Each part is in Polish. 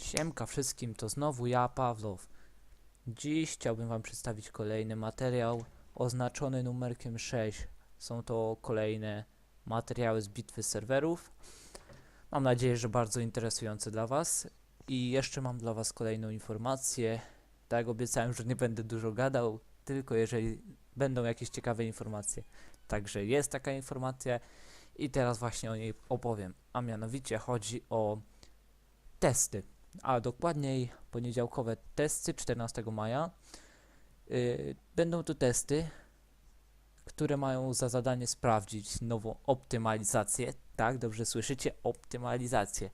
Siemka wszystkim, to znowu ja, Pawlow. Dziś chciałbym wam przedstawić kolejny materiał oznaczony numerkiem 6. Są to kolejne materiały z bitwy serwerów. Mam nadzieję, że bardzo interesujące dla was. I jeszcze mam dla was kolejną informację. Tak obiecałem, że nie będę dużo gadał, tylko jeżeli będą jakieś ciekawe informacje. Także jest taka informacja i teraz właśnie o niej opowiem. A mianowicie chodzi o testy a dokładniej poniedziałkowe testy 14 maja. Yy, będą to testy, które mają za zadanie sprawdzić nową optymalizację. Tak, dobrze słyszycie, optymalizację.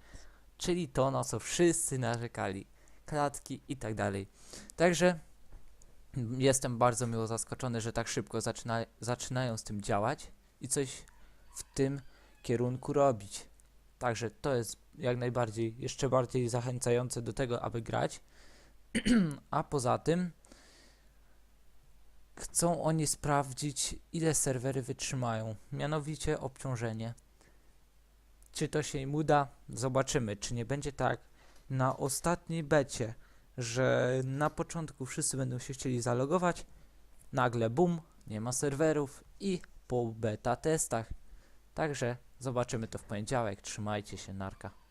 Czyli to, na co wszyscy narzekali. Klatki i tak dalej. Także jestem bardzo miło zaskoczony, że tak szybko zaczyna, zaczynają z tym działać i coś w tym kierunku robić. Także to jest jak najbardziej jeszcze bardziej zachęcające do tego, aby grać. A poza tym chcą oni sprawdzić, ile serwery wytrzymają, mianowicie obciążenie. Czy to się im uda? Zobaczymy. Czy nie będzie tak na ostatniej becie, że na początku wszyscy będą się chcieli zalogować, nagle bum, nie ma serwerów i po beta testach. Także zobaczymy to w poniedziałek. Trzymajcie się, narka.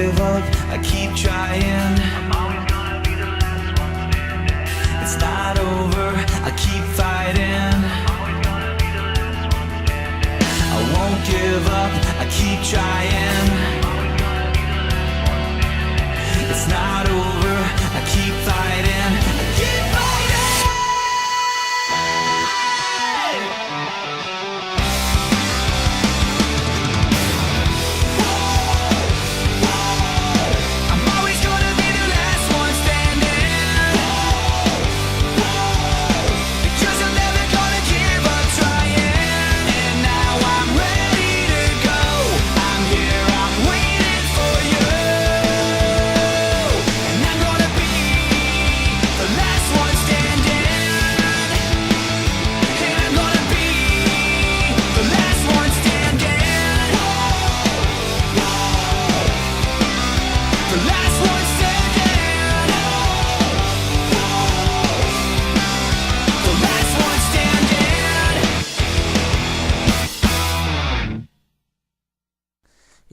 give up, I keep trying. I'm always gonna be the last one standing. It's not over, I keep fighting. I'm always gonna be the last one standing. I won't give up, I keep trying.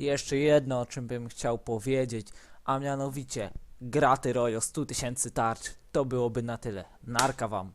Jeszcze jedno, o czym bym chciał powiedzieć, a mianowicie Graty Rojo 100 tysięcy tarcz. To byłoby na tyle. Narka wam.